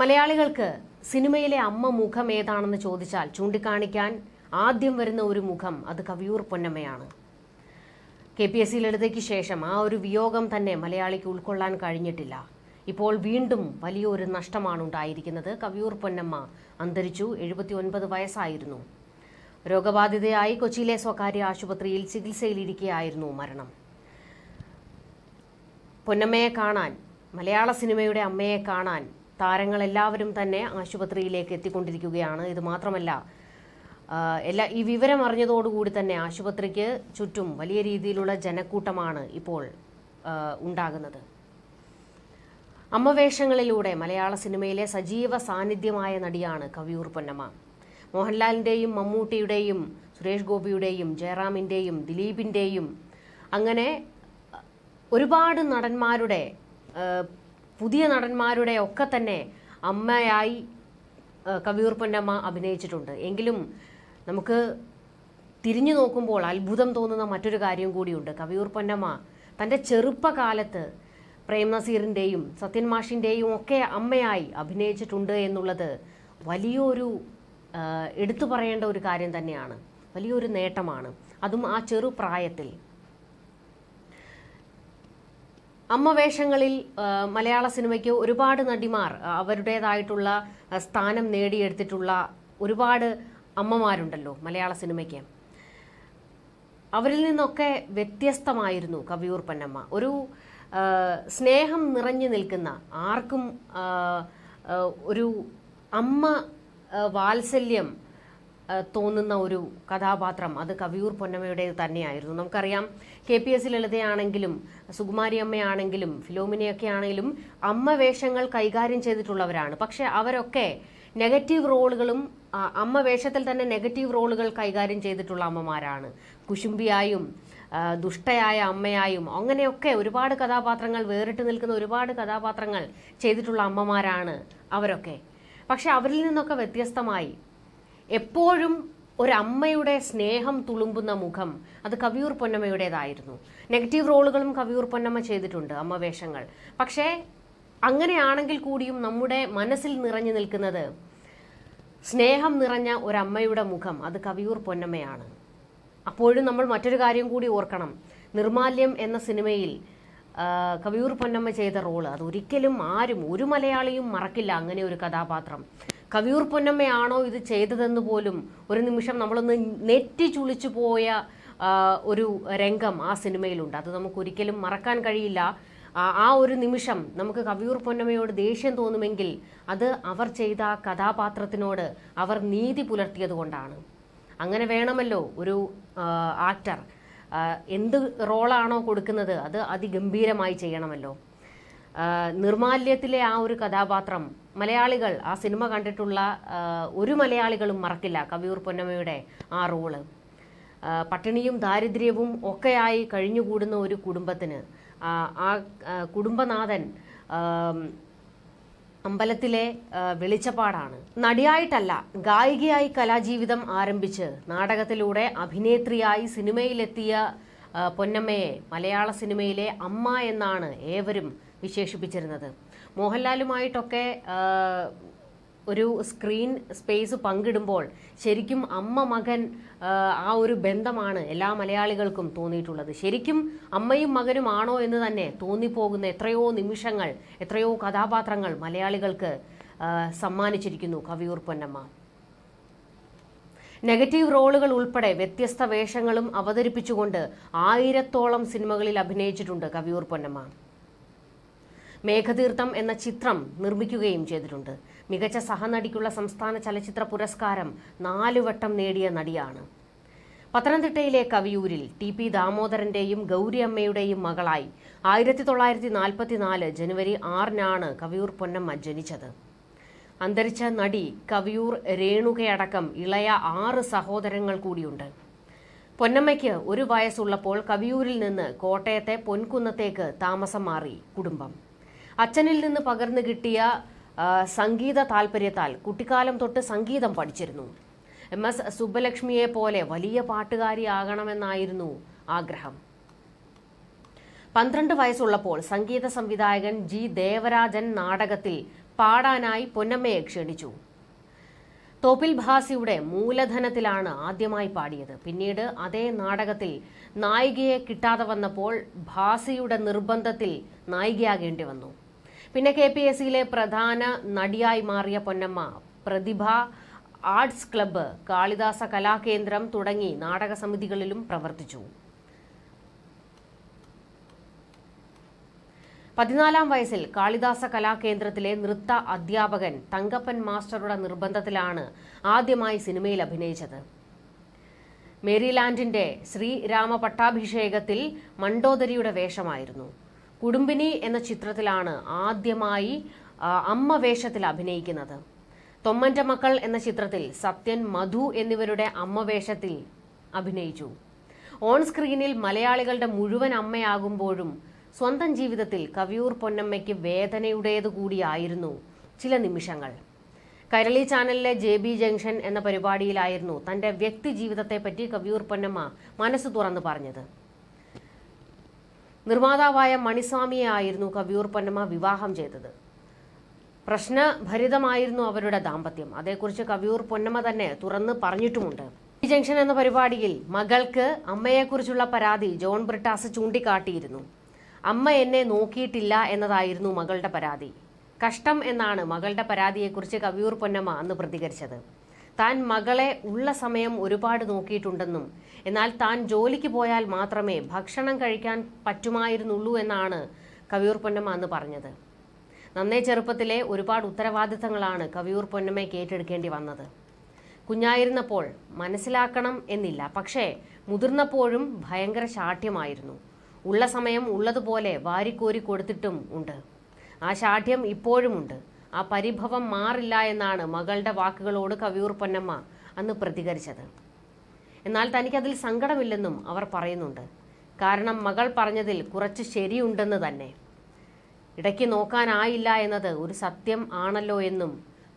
മലയാളികൾക്ക് സിനിമയിലെ അമ്മ മുഖം ഏതാണെന്ന് ചോദിച്ചാൽ ചൂണ്ടിക്കാണിക്കാൻ ആദ്യം വരുന്ന ഒരു മുഖം അത് കവിയൂർ പൊന്നമ്മയാണ്. കെ പി എസ് സി ലളിതയ്ക്ക് ശേഷം ആ ഒരു വിയോഗം തന്നെ മലയാളിക്ക് ഉൾക്കൊള്ളാൻ കഴിഞ്ഞിട്ടില്ല. ഇപ്പോൾ വീണ്ടും വലിയൊരു നഷ്ടമാണ് ഉണ്ടായിരിക്കുന്നത്. കവിയൂർ പൊന്നമ്മ അന്തരിച്ചു എഴുപത്തി ഒൻപത് വയസ്സായിരുന്നു. രോഗബാധിതയായി കൊച്ചിയിലെ സ്വകാര്യ ആശുപത്രിയിൽ ചികിത്സയിലിരിക്കെയായിരുന്നു മരണം. പൊന്നമ്മയെ കാണാൻ മലയാള സിനിമയുടെ അമ്മയെ കാണാൻ താരങ്ങളെല്ലാവരും തന്നെ ആശുപത്രിയിലേക്ക് എത്തിക്കൊണ്ടിരിക്കുകയാണ്. ഇത് മാത്രമല്ല എല്ലാ ഈ വിവരം അറിഞ്ഞതോടുകൂടി തന്നെ ആശുപത്രിക്ക് ചുറ്റും വലിയ രീതിയിലുള്ള ജനക്കൂട്ടമാണ് ഇപ്പോൾ ഉണ്ടാകുന്നത്. അമ്മവേഷങ്ങളിലൂടെ മലയാള സിനിമയിലെ സജീവ സാന്നിധ്യമായ നടിയാണ് കവിയൂർ പൊന്നമ്മ. മോഹൻലാലിന്റെയും മമ്മൂട്ടിയുടെയും സുരേഷ് ഗോപിയുടെയും ജയറാമിന്റെയും ദിലീപിന്റെയും അങ്ങനെ ഒരുപാട് നടന്മാരുടെ പുതിയ നടന്മാരുടെ ഒക്കെ തന്നെ അമ്മയായി കവിയൂർ പൊന്നമ്മ അഭിനയിച്ചിട്ടുണ്ട്. എങ്കിലും നമുക്ക് തിരിഞ്ഞു നോക്കുമ്പോൾ അത്ഭുതം തോന്നുന്ന മറ്റൊരു കാര്യം കൂടിയുണ്ട്. കവിയൂർ പൊന്നമ്മ തന്റെ ചെറുപ്പകാലത്ത് പ്രേം നസീറിന്റെയും സത്യൻ മാഷിന്റെയും ഒക്കെ അമ്മയായി അഭിനയിച്ചിട്ടുണ്ട് എന്നുള്ളത് വലിയൊരു എടുത്തു പറയേണ്ട ഒരു കാര്യം തന്നെയാണ്. വലിയൊരു നേട്ടമാണ്. അതും ആ ചെറുപ്രായത്തിൽ. അമ്മ വേഷങ്ങളിൽ മലയാള സിനിമയ്ക്ക് ഒരുപാട് നടിമാർ അവരുടേതായിട്ടുള്ള സ്ഥാനം നേടിയെടുത്തിട്ടുള്ള ഒരുപാട് അമ്മമാരുണ്ടല്ലോ മലയാള സിനിമയ്ക്ക്. അവരിൽ നിന്നൊക്കെ വ്യത്യസ്തമായിരുന്നു കവിയൂർ പൊന്നമ്മ ഒരു സ്നേഹം നിറഞ്ഞു നിൽക്കുന്ന ആർക്കും ഒരു അമ്മ വാത്സല്യം തോന്നുന്ന ഒരു കഥാപാത്രം. അത് കവിയൂർ പൊന്നമ്മയുടേത് തന്നെയായിരുന്നു. നമുക്കറിയാം കെ പി എസ് ലളിതയാണെങ്കിലും സുകുമാരി അമ്മയാണെങ്കിലും ഫിലോമിനയൊക്കെ ആണെങ്കിലും അമ്മ വേഷങ്ങൾ കൈകാര്യം ചെയ്തിട്ടുള്ളവരാണ്. പക്ഷെ അവരൊക്കെ നെഗറ്റീവ് റോളുകളും അമ്മ വേഷത്തിൽ തന്നെ നെഗറ്റീവ് റോളുകൾ കൈകാര്യം ചെയ്തിട്ടുള്ള അമ്മമാരാണ്. കുശുംബിയായും ദുഷ്ടയായ അമ്മയായും അങ്ങനെയൊക്കെ ഒരുപാട് കഥാപാത്രങ്ങൾ വേറിട്ട് നിൽക്കുന്ന ഒരുപാട് കഥാപാത്രങ്ങൾ ചെയ്തിട്ടുള്ള അമ്മമാരാണ് അവരൊക്കെ. പക്ഷെ അവരിൽ നിന്നൊക്കെ വ്യത്യസ്തമായി എപ്പോഴും ഒരമ്മയുടെ സ്നേഹം തുളുമ്പുന്ന മുഖം അത് കവിയൂർ പൊന്നമ്മയുടേതായിരുന്നു. നെഗറ്റീവ് റോളുകളും കവിയൂർ പൊന്നമ്മ ചെയ്തിട്ടുണ്ട് അമ്മ വേഷങ്ങൾ. പക്ഷേ അങ്ങനെയാണെങ്കിൽ കൂടിയും നമ്മുടെ മനസ്സിൽ നിറഞ്ഞു നിൽക്കുന്നത് സ്നേഹം നിറഞ്ഞ ഒരമ്മയുടെ മുഖം അത് കവിയൂർ പൊന്നമ്മയാണ്. അപ്പോഴും നമ്മൾ മറ്റൊരു കാര്യം കൂടി ഓർക്കണം. നിർമാല്യം എന്ന സിനിമയിൽ കവിയൂർ പൊന്നമ്മ ചെയ്ത റോൾ അത് ഒരിക്കലും ആരും ഒരു മലയാളിയും മറക്കില്ല അങ്ങനെ ഒരു കഥാപാത്രം. കവിയൂർ പൊന്നമ്മയാണോ ഇത് ചെയ്തതെന്ന് പോലും ഒരു നിമിഷം നമ്മളൊന്ന് നെറ്റി ചുളിച്ചു പോയ ഒരു രംഗം ആ സിനിമയിലുണ്ട്. അത് നമുക്ക് ഒരിക്കലും മറക്കാൻ കഴിയില്ല. ആ ഒരു നിമിഷം നമുക്ക് കവിയൂർ പൊന്നമ്മയോട് ദേഷ്യം തോന്നുമെങ്കിൽ അത് അവർ ചെയ്ത കഥാപാത്രത്തിനോട് അവർ നീതി പുലർത്തിയത് കൊണ്ടാണ്. അങ്ങനെ വേണമല്ലോ ഒരു ആക്ടർ എന്ത് റോളാണോ കൊടുക്കുന്നത് അത് അതിഗംഭീരമായി ചെയ്യണമല്ലോ. നിർമാല്യത്തിലെ ആ ഒരു കഥാപാത്രം മലയാളികൾ ആ സിനിമ കണ്ടിട്ടുള്ള ഒരു മലയാളികളും മറക്കില്ല. കവിയൂർ പൊന്നമ്മയുടെ ആ റോൾ. പട്ടിണിയും ദാരിദ്ര്യവും ഒക്കെയായി കഴിഞ്ഞുകൂടുന്ന ഒരു കുടുംബത്തിന് ആ, കുടുംബനാഥൻ അമ്പലത്തിലെ വെളിച്ചപ്പാടാണ്. നടിയായിട്ടല്ല ഗായികയായി കലാജീവിതം ആരംഭിച്ച് നാടകത്തിലൂടെ അഭിനേത്രിയായി സിനിമയിലെത്തിയ പൊന്നമ്മയെ മലയാള സിനിമയിലെ അമ്മ എന്നാണ് ഏവരും വിശേഷിപ്പിച്ചിരുന്നത്. മോഹൻലാലുമായിട്ടൊക്കെ ഒരു സ്ക്രീൻ സ്പേസ് പങ്കിടുമ്പോൾ ശരിക്കും അമ്മ മകൻ ആ, ഒരു ബന്ധമാണ് എല്ലാ മലയാളികൾക്കും തോന്നിയിട്ടുള്ളത്. ശരിക്കും അമ്മയും മകനുമാണോ എന്ന് തന്നെ തോന്നിപ്പോകുന്ന എത്രയോ നിമിഷങ്ങൾ എത്രയോ കഥാപാത്രങ്ങൾ മലയാളികൾക്ക് സമ്മാനിച്ചിരിക്കുന്നു കവിയൂർ പൊന്നമ്മ. നെഗറ്റീവ് റോളുകൾ ഉൾപ്പെടെ വ്യത്യസ്ത വേഷങ്ങളും അവതരിപ്പിച്ചുകൊണ്ട് ആയിരത്തോളം സിനിമകളിൽ അഭിനയിച്ചിട്ടുണ്ട് കവിയൂർ പൊന്നമ്മ. മേഘതീർത്ഥം എന്ന ചിത്രം നിർമ്മിക്കുകയും ചെയ്തിട്ടുണ്ട്. മികച്ച സഹനടിക്കുള്ള സംസ്ഥാന ചലച്ചിത്ര പുരസ്കാരം നാലുവട്ടം നേടിയ നടിയാണ്. പത്തനംതിട്ടയിലെ കവിയൂരിൽ ടി പി ദാമോദരന്റെയും ഗൗരിയമ്മയുടെയും മകളായി ആയിരത്തി തൊള്ളായിരത്തി നാൽപ്പത്തിനാല് ജനുവരി ആറിനാണ് കവിയൂർ പൊന്നമ്മ ജനിച്ചത്. അന്തരിച്ച നടി കവിയൂർ രേണുകയടക്കം ഇളയ ആറ് സഹോദരങ്ങൾ കൂടിയുണ്ട്. പൊന്നമ്മയ്ക്ക് ഒരു വയസ്സുള്ളപ്പോൾ കവിയൂരിൽ നിന്ന് കോട്ടയത്തെ പൊൻകുന്നത്തേക്ക് താമസം മാറി കുടുംബം. അച്ഛനിൽ നിന്ന് പകർന്നു കിട്ടിയ സംഗീത താല്പര്യത്താൽ കുട്ടിക്കാലം തൊട്ട് സംഗീതം പഠിച്ചിരുന്നു. എം എസ് സുബ്ബലക്ഷ്മിയെ പോലെ വലിയ പാട്ടുകാരിയാകണമെന്നായിരുന്നു ആഗ്രഹം. പന്ത്രണ്ട് വയസ്സുള്ളപ്പോൾ സംഗീത സംവിധായകൻ ജി ദേവരാജൻ നാടകത്തിൽ പാടാനായി പൊന്നമ്മയെ ക്ഷണിച്ചു. തോപ്പിൽ ഭാസിയുടെ മൂലധനത്തിലാണ് ആദ്യമായി പാടിയത്. പിന്നീട് അതേ നാടകത്തിൽ നായികയെ കിട്ടാതെ വന്നപ്പോൾ ഭാസിയുടെ നിർബന്ധത്തിൽ നായികയാകേണ്ടി വന്നു. പിന്നെ കെ പി എസ് സിയിലെ പ്രധാന നടിയായി മാറിയ പൊന്നമ്മ പ്രതിഭ ആർട്സ് ക്ലബ്ബ് കാളിദാസ കലാകേന്ദ്രം തുടങ്ങി നാടക സമിതികളിലും പ്രവർത്തിച്ചു. പതിനാലാം വയസ്സിൽ കാളിദാസ കലാകേന്ദ്രത്തിലെ നൃത്ത അധ്യാപകൻ തങ്കപ്പൻ മാസ്റ്ററുടെ നിർബന്ധത്തിലാണ് ആദ്യമായി സിനിമയിൽ അഭിനയിച്ചത്. മേരിലാൻഡിന്റെ ശ്രീരാമ പട്ടാഭിഷേകത്തിൽ മണ്ടോദരിയുടെ വേഷമായിരുന്നു. കുടുംബിനി എന്ന ചിത്രത്തിലാണ് ആദ്യമായി അമ്മ വേഷത്തിൽ അഭിനയിക്കുന്നത്. തൊമ്മന്റെ മക്കൾ എന്ന ചിത്രത്തിൽ സത്യൻ മധു എന്നിവരുടെ അമ്മ വേഷത്തിൽ അഭിനയിച്ചു. ഓൺ സ്ക്രീനിൽ മലയാളികളുടെ മുഴുവൻ അമ്മയാകുമ്പോഴും സ്വന്തം ജീവിതത്തിൽ കവിയൂർ പൊന്നമ്മയ്ക്ക് വേദനയുടേതു കൂടിയായിരുന്നു ചില നിമിഷങ്ങൾ. കൈരളി ചാനലിലെ ജെ ബി ജംഗ്ഷൻ എന്ന പരിപാടിയിലായിരുന്നു തന്റെ വ്യക്തി ജീവിതത്തെപ്പറ്റി കവിയൂർ പൊന്നമ്മ മനസ്സ് തുറന്നു പറഞ്ഞത്. നിർമ്മാതാവായ മണിസ്വാമിയെ ആയിരുന്നു കവിയൂർ പൊന്നമ്മ വിവാഹം ചെയ്തത്. പ്രശ്നഭരിതമായിരുന്നു അവരുടെ ദാമ്പത്യം. അതേക്കുറിച്ച് കവിയൂർ പൊന്നമ്മ തന്നെ തുറന്ന് പറഞ്ഞിട്ടുമുണ്ട്. ഈ ജംഗ്ഷൻ എന്ന പരിപാടിയിൽ മകൾക്ക് അമ്മയെക്കുറിച്ചുള്ള പരാതി ജോൺ ബ്രിട്ടാസ് ചൂണ്ടിക്കാട്ടിയിരുന്നു. അമ്മ എന്നെ നോക്കിയിട്ടില്ല എന്നതായിരുന്നു മകളുടെ പരാതി. കഷ്ടം എന്നാണ് മകളുടെ പരാതിയെക്കുറിച്ച് കവിയൂർ പൊന്നമ്മ അന്ന് പ്രതികരിച്ചത്. താൻ മകളെ ഉള്ള സമയം ഒരുപാട് നോക്കിയിട്ടുണ്ടെന്നും എന്നാൽ താൻ ജോലിക്ക് പോയാൽ മാത്രമേ ഭക്ഷണം കഴിക്കാൻ പറ്റുമായിരുന്നുള്ളൂ എന്നാണ് കവിയൂർ പൊന്നമ്മ അന്ന് പറഞ്ഞത്. നന്നേ ചെറുപ്പത്തിലെ ഒരുപാട് ഉത്തരവാദിത്തങ്ങളാണ് കവിയൂർ പൊന്നമ്മയ്ക്ക് ഏറ്റെടുക്കേണ്ടി വന്നത്. കുഞ്ഞായിരുന്നപ്പോൾ മനസ്സിലാക്കണം എന്നില്ല പക്ഷേ മുതിർന്നപ്പോഴും ഭയങ്കര ശാഠ്യമായിരുന്നു. ഉള്ള സമയം ഉള്ളതുപോലെ വാരിക്കോരി കൊടുത്തിട്ടും ഉണ്ട്. ആ ശാഠ്യം ഇപ്പോഴുമുണ്ട് ആ പരിഭവം മാറില്ല എന്നാണ് മകളുടെ വാക്കുകളോട് കവിയൂർ പൊന്നമ്മ അന്ന് പ്രതികരിച്ചത്. എന്നാൽ തനിക്കതിൽ സങ്കടമില്ലെന്നും അവർ പറയുന്നുണ്ട്. കാരണം മകൾ പറഞ്ഞതിൽ കുറച്ച് ശരിയുണ്ടെന്ന് തന്നെ. ഇടയ്ക്ക് നോക്കാനായില്ല എന്നത് ഒരു സത്യം ആണല്ലോ എന്നും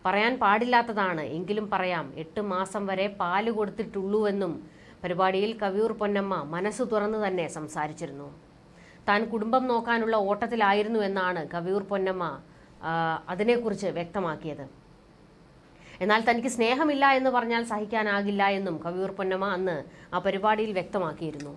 പറയാൻ പാടില്ലാത്തതാണ് എങ്കിലും പറയാം. എട്ട് മാസം വരെ പാൽ കൊടുത്തിട്ടുള്ളൂവെന്നും പരിപാടിയിൽ കവിയൂർ പൊന്നമ്മ മനസ്സു തുറന്നു തന്നെ സംസാരിച്ചിരുന്നു. താൻ കുടുംബം നോക്കാനുള്ള ഓട്ടത്തിലായിരുന്നു എന്നാണ് കവിയൂർ പൊന്നമ്മ അതിനെക്കുറിച്ച് വ്യക്തമാക്കിയത്. എന്നാൽ തനിക്ക് സ്നേഹമില്ല എന്ന് പറഞ്ഞാൽ സഹിക്കാനാകില്ല എന്നും കവിയൂർ പൊന്നമ്മ അന്ന് ആ പരിപാടിയിൽ വ്യക്തമാക്കിയിരുന്നു.